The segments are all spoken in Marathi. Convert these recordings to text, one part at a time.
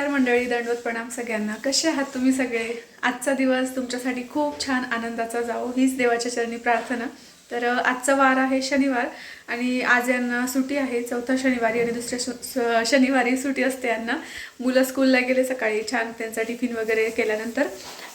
नमस्कार मंडळी दंडवत प्रणाम सगळ्यांना. कसे आहात तुम्ही सगळे? आजचा दिवस तुमच्यासाठी खूप छान आनंदाचा जावो हीच देवाच्या चरणी प्रार्थना. तर आजचा वार आहे शनिवार आणि आज यांना सुट्टी आहे चौथा शनिवारी आणि दुसऱ्या शनिवारी सुट्टी असते यांना. मुलं स्कूलला गेले सकाळी छान त्यांचा टिफिन वगैरे केल्यानंतर.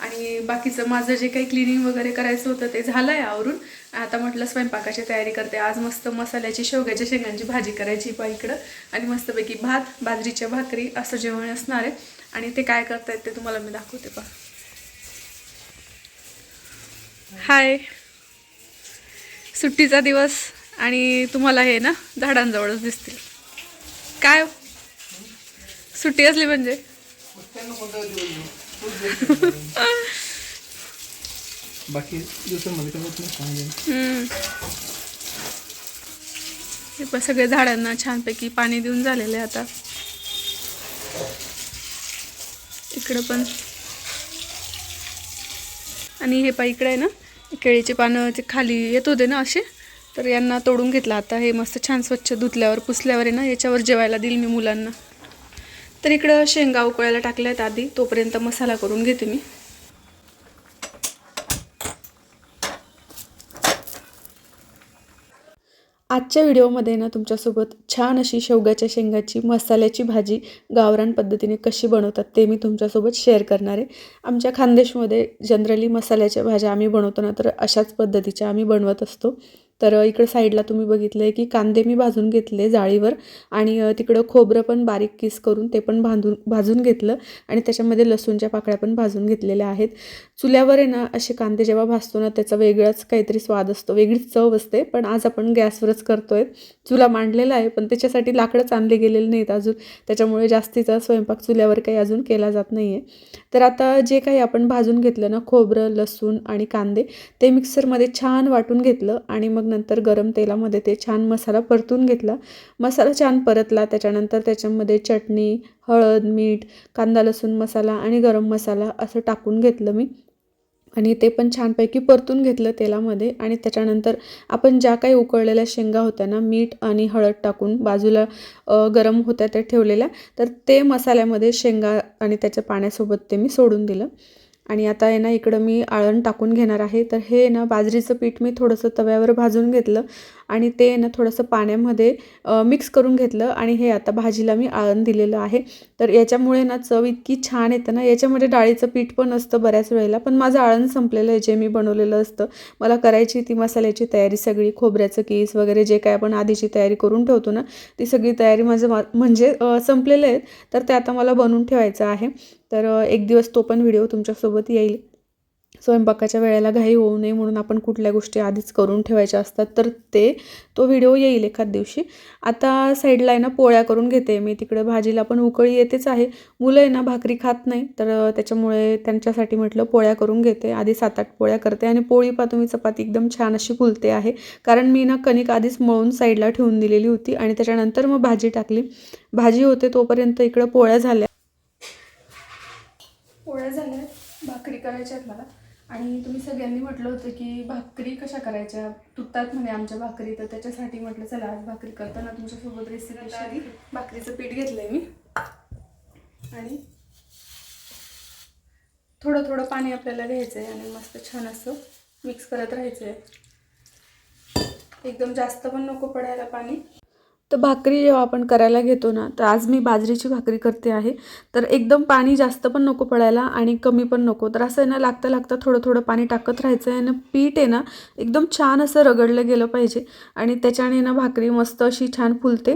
आणि बाकीचं माझं जे काही क्लिनिंग वगैरे करायचं होतं ते झालं आहे आवरून. आता म्हटलं स्वयंपाकाची तयारी करते. आज मस्त मसाल्याची शेवग्याच्या शेंगांची भाजी करायची बा इकडं. आणि मस्तपैकी भात बाजरीच्या भाकरी असं जेवण असणार आहे. आणि ते काय करतायत ते तुम्हाला मी दाखवते पा हाय. सुट्टीचा दिवस आणि तुम्हाला हे ना झाडांजवळच दिसतील. काय हो? सुट्टी असली म्हणजे? बाकी दिवसांमध्ये काय होत नाही हे पण सगळे झाडांना छानपैकी पाणी देऊन झालेले आहे आता. इकडं पण. आणि हे पा इकडे आहे ना केळीचे पानं ते खाली येत होते ना असे तर यांना तोडून घेतलं. आता हे मस्त छान स्वच्छ धुतल्यावर पुसल्यावर आहे ना याच्यावर जेवायला देईल मी मुलांना. तर इकडं शेंगा उकळायला टाकल्या आहेत आधी तोपर्यंत मसाला करून घेते मी. आजच्या व्हिडिओमध्ये ना तुमच्यासोबत छान अशी शेवगाच्या शेंगाची मसाल्याची भाजी गावरान पद्धतीने कशी बनवतात ते मी तुमच्यासोबत शेअर करणार आहे. आमच्या खानदेशमध्ये जनरली मसाल्याच्या भाज्या आम्ही बनवतो ना तर अशाच पद्धतीच्या आम्ही बनवत असतो. तर इकडं साईडला तुम्ही बघितलं आहे की कांदे मी भाजून घेतले जाळीवर आणि तिकडं खोबरं पण बारीक किस करून ते पण बांधून भाजून घेतलं आणि त्याच्यामध्ये लसूणच्या पाकळ्या पण भाजून घेतलेल्या आहेत. चुल्यावर आहे ना असे कांदे जेव्हा भाजतो ना त्याचा वेगळाच काहीतरी स्वाद असतो वेगळीच चव असते. पण आज आपण गॅसवरच करतोय. चुला मांडलेला आहे पण त्याच्यासाठी लाकडंच आणले गेलेले नाहीत अजून. त्याच्यामुळे जास्तीचा स्वयंपाक चुल्यावर काही अजून केला जात नाही आहे तर आता जे काही आपण भाजून घेतलं ना खोबरं लसूण आणि कांदे ते मिक्सरमध्ये छान वाटून घेतलं आणि मग नंतर गरम तेलामध्ये ते छान मसाला परतून घेतला. मसाला छान परतला. त्याच्यानंतर त्याच्यामध्ये चटणी हळद मीठ कांदा लसूण मसाला आणि गरम मसाला असं टाकून घेतलं मी. आणि ते पण छानपैकी परतून घेतलं तेलामध्ये. आणि त्याच्यानंतर आपण ज्या काही उकळलेल्या शेंगा होत्या ना मीठ आणि हळद टाकून बाजूला गरम होत्या त्या ठेवलेल्या तर ते मसाल्यामध्ये शेंगा आणि त्याच्या पाण्यासोबत ते मी सोडून दिलं. आणि आता आहे ना इकडं मी आळण टाकून घेणार आहे. तर हे आहे ना बाजरीचं पीठ मी थोडंसं तव्यावर भाजून घेतलं आणि ते ना थोडंसं पाण्यामध्ये मिक्स करून घेतलं आणि हे आता भाजीला मी आळण दिलेलं आहे. तर याच्यामुळे ना चव इतकी छान येतं ना याच्यामध्ये डाळीचं पीठ पण असतं बऱ्याच वेळेला पण माझं आळण संपलेलं आहे जे मी बनवलेलं असतं. मला करायची ती मसाल्याची तयारी सगळी खोबऱ्याचं केस वगैरे जे काय आपण आधीची तयारी करून ठेवतो ना ती सगळी तयारी माझं मा म्हणजे संपलेलं आहे. तर ते आता मला बनवून ठेवायचं आहे. तर एक दिवस तो पण व्हिडिओ तुमच्यासोबत येईल. स्वयंपाकाच्या वेळेला घाई होऊ नये म्हणून आपण कुठल्या गोष्टी आधीच करून ठेवायच्या असतात तर ते तो व्हिडिओ येईल एखाद दिवशी. आता साईडला आहे ना पोळ्या करून घेते मी. तिकडं भाजीला पण उकळी येतेच आहे. मुलं आहे ना भाकरी खात नाही तर त्याच्यामुळे त्यांच्यासाठी म्हटलं पोळ्या करून घेते. आधी सात आठ पोळ्या करते आणि पोळी पा तुम्ही चपाती एकदम छान अशी फुलते आहे. कारण मी ना कणिक आधीच मळून साईडला ठेवून दिलेली होती आणि त्याच्यानंतर मग भाजी टाकली. भाजी होते तोपर्यंत इकडं पोळ्या झाल्या. पोळ्या झाल्या भाकरी करायच्या आहेत मला. आणि तुम्ही सगळ्यांनी म्हटलं होतं की भाकरी कशा करायच्या? तुटतात म्हणे आमच्या भाकरी तर त्याच्यासाठी म्हटलं चला आज भाकरी करताना तुमच्यासोबत रेसिपी आली भाकरीचं पीठ घेतलं आहे मी. आणि थोडं थोडं पाणी आपल्याला घ्यायचं आहे आणि मस्त छान असं मिक्स करत राहायचं आहे एकदम जास्त पण नको पडायला पाणी. तर भाकरी जेव्हा आपण करायला घेतो ना तर आज मी बाजरीची भाकरी करते आहे. तर एकदम पाणी जास्त पण नको पडायला आणि कमी पण नको. तर असं आहे ना लागता लागता थोडं थोडं पाणी टाकत राहायचं आहे आणि पीठ आहे ना एकदम छान असं रगडलं गेलं पाहिजे. आणि त्याच्याने ना भाकरी मस्त अशी छान फुलते.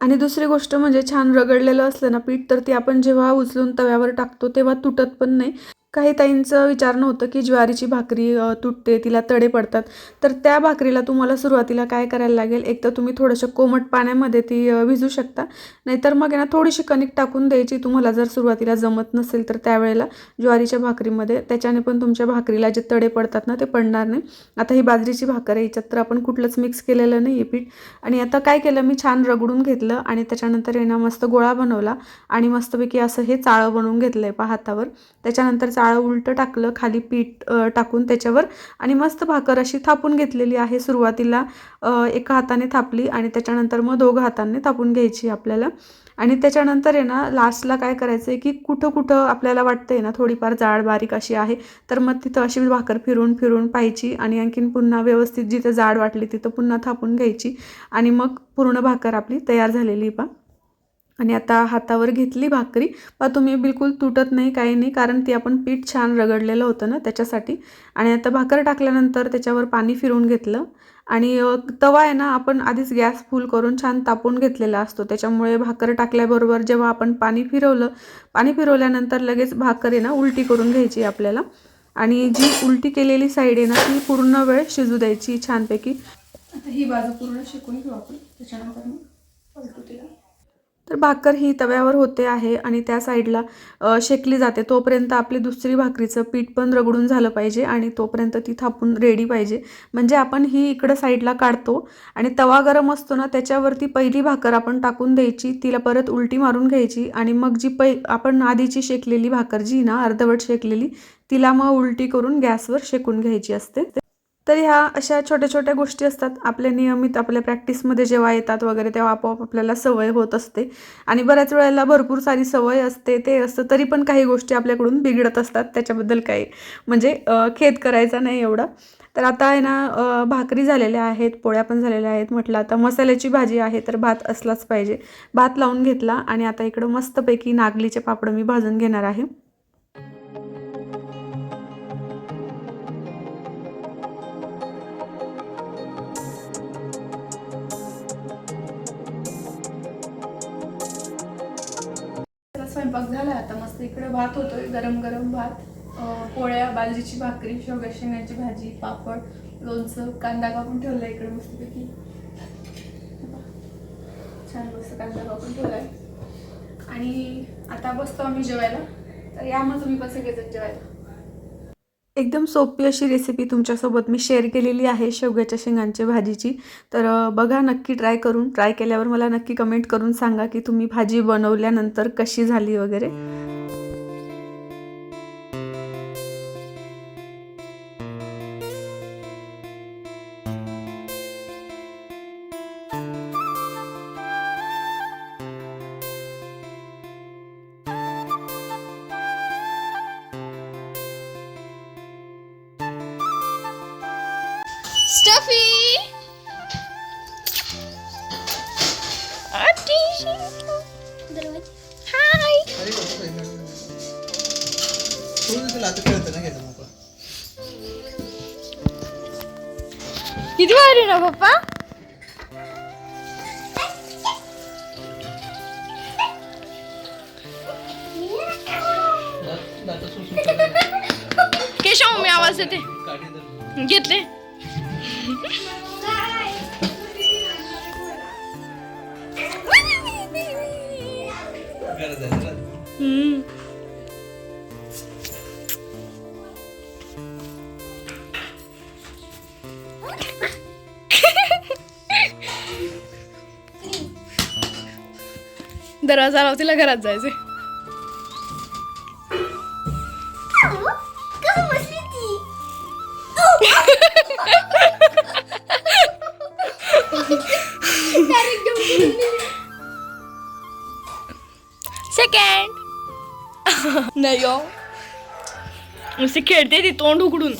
आणि दुसरी गोष्ट म्हणजे छान रगडलेलं असलं ना पीठ तर ती आपण जेव्हा उचलून तव्यावर टाकतो तेव्हा तुटत पण नाही. काही ताईंचं विचारणं होतं की ज्वारीची भाकरी तुटते तिला तडे पडतात. तर त्या भाकरीला तुम्हाला सुरुवातीला काय करायला लागेल? एक तर तुम्ही थोडंसं कोमट पाण्यामध्ये ती भिजू शकता. नाहीतर मग यांना ना थोडीशी कणिक टाकून द्यायची तुम्हाला जर सुरुवातीला जमत नसेल तर त्यावेळेला ज्वारीच्या भाकरीमध्ये. त्याच्याने पण तुमच्या भाकरीला जे तडे पडतात ना ते पडणार नाही. आता ही बाजरीची भाकर आहे याच्यात तर आपण कुठलंच मिक्स केलेलं नाही आहे पीठ. आणि आता काय केलं मी छान रगडून घेतलं आणि त्याच्यानंतर यांना ना मस्त गोळा बनवला. आणि मस्तपैकी असं हे चाळं बनवून घेतलं आहे पा हातावर. त्याच्यानंतर डाळ उलटं टाकलं खाली पीठ टाकून त्याच्यावर आणि मस्त भाकर अशी थापून घेतलेली आहे सुरुवातीला. एका हाताने थापली आणि त्याच्यानंतर मग दोघं हाताने थापून घ्यायची आपल्याला. आणि त्याच्यानंतर आहे ना लास्टला काय करायचं आहे की कुठं कुठं आपल्याला वाटतं आहे ना थोडीफार जाड बारीक अशी आहे तर मग तिथं अशी भाकर फिरून फिरून पाहायची आणि आणखीन पुन्हा व्यवस्थित जिथं जाड वाटली तिथं पुन्हा थापून घ्यायची. आणि मग पूर्ण भाकर आपली तयार झालेली पा आणि आता हातावर घेतली भाकरी. पा तुम्ही बिलकुल तुटत नाही काही नाही कारण ती आपण पीठ छान रगडलेलं होतं ना त्याच्यासाठी. आणि आता भाकर टाकल्यानंतर त्याच्यावर पाणी फिरवून घेतलं. आणि तवा आहे ना आपण आधीच गॅस फुल करून छान तापून घेतलेला असतो. त्याच्यामुळे भाकर टाकल्याबरोबर जेव्हा आपण पाणी फिरवलं पाणी फिरवल्यानंतर लगेच भाकर आहे ना उलटी करून घ्यायची आपल्याला. आणि जी उलटी केलेली साईड आहे ना ती पूर्ण वेळ शिजू द्यायची छानपैकी. आता ही बाजू पूर्ण शिकून घेऊ आपण. त्याच्यानंतर मग तिला. तर भाकर ही तव्यावर होते आहे आणि त्या साईडला शेकली जाते. तोपर्यंत आपली दुसरी भाकरीचं पीठ पण रगडून झालं पाहिजे आणि तोपर्यंत ती थापून रेडी पाहिजे. म्हणजे आपण ही इकडं साईडला काढतो आणि तवा गरम असतो ना त्याच्यावरती पहिली भाकर आपण टाकून द्यायची तिला परत उलटी मारून घ्यायची आणि मग जी पै आपण आधीची शेकलेली भाकर जी ना अर्धवट शेकलेली तिला मग उलटी करून गॅसवर शेकून घ्यायची असते. तर ह्या अशा छोट्या छोट्या गोष्टी असतात. आपल्या नियमित आपल्या प्रॅक्टिसमध्ये जेव्हा येतात वगैरे तेव्हा आपोआप आपल्याला सवय होत असते. आणि बऱ्याच वेळेला भरपूर सारी सवय असते ते असतं तरी पण काही गोष्टी आपल्याकडून बिघडत असतात. त्याच्याबद्दल काही म्हणजे खेद करायचा नाही एवढा. तर आता आहे ना भाकरी झालेल्या आहेत पोळ्या पण झालेल्या आहेत. म्हटलं आता मसाल्याची भाजी आहे तर भात असलाच पाहिजे. भात लावून घेतला आणि आता इकडं मस्तपैकी नागलीचे पापड मी भाजून घेणार आहे. स्वयंपाक झाला आता मस्त इकडे भात होतोय गरम गरम भात पोळ्या बाजरीची भाकरी शेवग्या शेंगाची भाजी पापड लोणचं कांदा कापून ठेवला इकडे मस्तपैकी. छान मस्त कांदा कापून ठेवलाय. आणि आता बसतो आम्ही जेवायला. तर या मग तुम्ही पण सगळेजण जेवायला. एकदम सोपी अशी रेसिपी तुमच्यासोबत मी शेअर केलेली आहे शेवग्याच्या शेंगांच्या भाजीची. तर बघा नक्की ट्राय करून ट्राय केल्यावर मला नक्की कमेंट करून सांगा की तुम्ही भाजी बनवल्यानंतर कशी झाली वगैरे. घ्यायचं मोकळा किती भारी ना पप्पा. केशव मी आवाज धरून. घेतले दरवाजा लावतीला घरात जायचे सेकंड नाही हो. नुसती खेळते ती तोंड उघडून.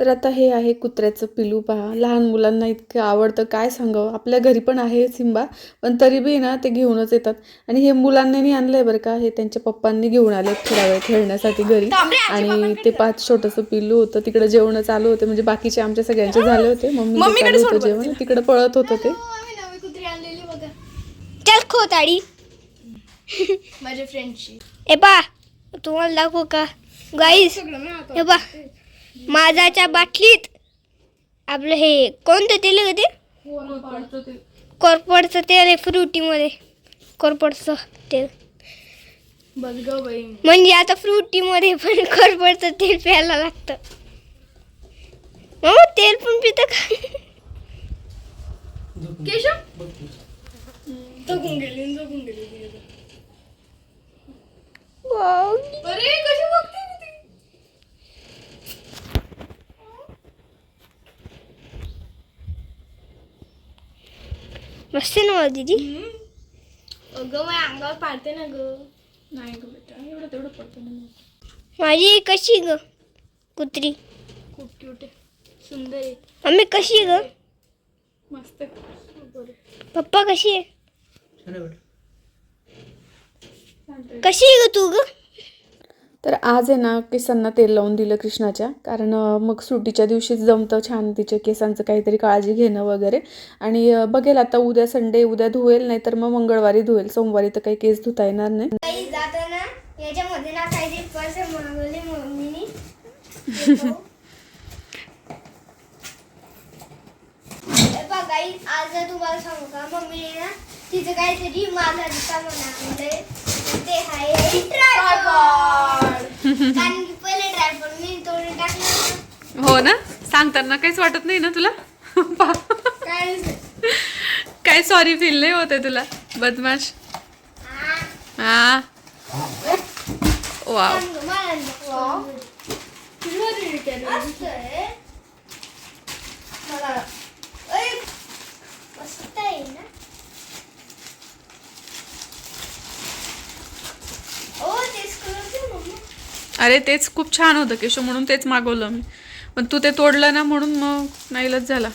तर आता हे आहे कुत्र्याचं पिलू पहा. लहान मुलांना इतकं आवडतं. काय सांगावं? आपल्या घरी पण आहे सिंबा पण तरी बी ना ते घेऊनच येतात. आणि हे मुलांनी आणलंय बरं का. हे त्यांच्या पप्पांनी घेऊन आले थोडा वेळ खेळण्यासाठी घरी. आणि ते पाच छोटंसं पिल्लू होतं. तिकडे जेवण चालू होते. म्हणजे बाकीचे आमच्या सगळ्यांचे झाले होते. मम्मी चालू होतं जेवण. तिकडे पळत होतं ते. माझ्या फ्रेंडची ए पा तुम्हाला दाखवू का? गाईस हे पा. माझाच्या बाटलीत. आपलं हे कोणतं तेल आहे का ते? कोरपडचं तेल आहे फ्रुटीमध्ये. कोरपडचं तेल. बस ग बाई. म्हणजे आता फ्रुटीमध्ये पण कोरपडचं तेल प्यायला लागतं. मग तेल पण पितं का? केशव? जगून गेली जगून गेली. अरे कशी बघते मी ती? आहे ना मला दीदी? अगं माझ्या अंगावर पाडते ना ग. नाही ग बेटा एवढं तेवढं पडतं ना माझी कशी ग? कुत्री. खूप क्यूट आहे. सुंदर आहे. मम्मी कशी आहे ग? मस्त आहे. पप्पा कशी आहे? छान आहे बेटा कशी आहे ग तू ग? तर आज आहे ना केसांना तेल लावून दिलं कृष्णाच्या. कारण मग सुट्टीच्या दिवशीच जमतं छान तिच्या केसांचं काहीतरी काळजी घेणं वगैरे. आणि बघेल आता उद्या संडे उद्या धुवेल नाही तर मग मंगळवारी धुवेल. सोमवारी तर काही केस धुता येणार नाही. याच्यामध्ये ना पर्स मागवली मम्मीनी आज तुम्हाला सांगू का मम्मीने ना तिचं काहीतरी माझा दिसा म्हणा म्हणजे ते आहे ट्रायपॉड कारण की पहिले ट्रायपॉड मी तोडून टाकलं हो ना? सांगताना काहीच वाटत नाही ना तुला? काय काय सॉरी फील नाही होते तुला? बदमाश. हा. वाव आहे ना ओ तेच कलरचे मम्मा अरे तेच खूप छान होतं केशव म्हणून तेच मागवलं मी. पण तू ते तोडलं ना म्हणून मग नाईलाच झाला.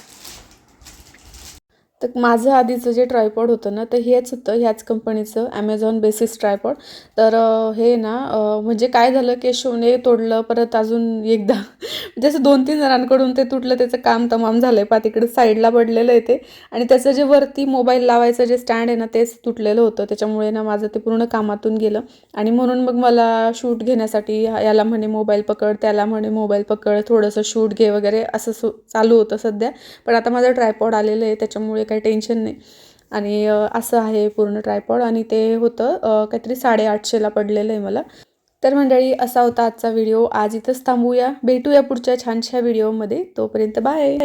तर माझं आधीचं जे ट्रायपॉड होतं ना तर हेच होतं ह्याच कंपनीचं ॲमेझॉन बेसिस ट्रायपॉड तर हे ना म्हणजे काय झालं केशवने तोडलं परत अजून एकदा म्हणजे असं दोन तीन जणांकडून ते तुटलं त्याचं काम तमाम झालं आहे पा तिकडे साईडला पडलेलं आहे ते. आणि त्याचं जे वरती मोबाईल लावायचं जे स्टँड आहे ना तेच तुटलेलं होतं. त्याच्यामुळे ना माझं ते पूर्ण कामातून गेलं. आणि म्हणून मग मला शूट घेण्यासाठी याला म्हणे मोबाईल पकड त्याला म्हणे मोबाईल पकड थोडंसं शूट घे वगैरे असं सु चालू होतं सध्या. पण आता माझं ट्रायपॉड आलेलं आहे त्याच्यामुळे काही टेन्शन नाही. आणि असं आहे पूर्ण ट्रायपॉड आणि ते होतं काहीतरी साडेआठशेला पडलेलं आहे मला. तर मंडळी असा होता आजचा व्हिडिओ आज इथंच थांबूया. भेटूया पुढच्या छानशा व्हिडिओमध्ये तोपर्यंत बाय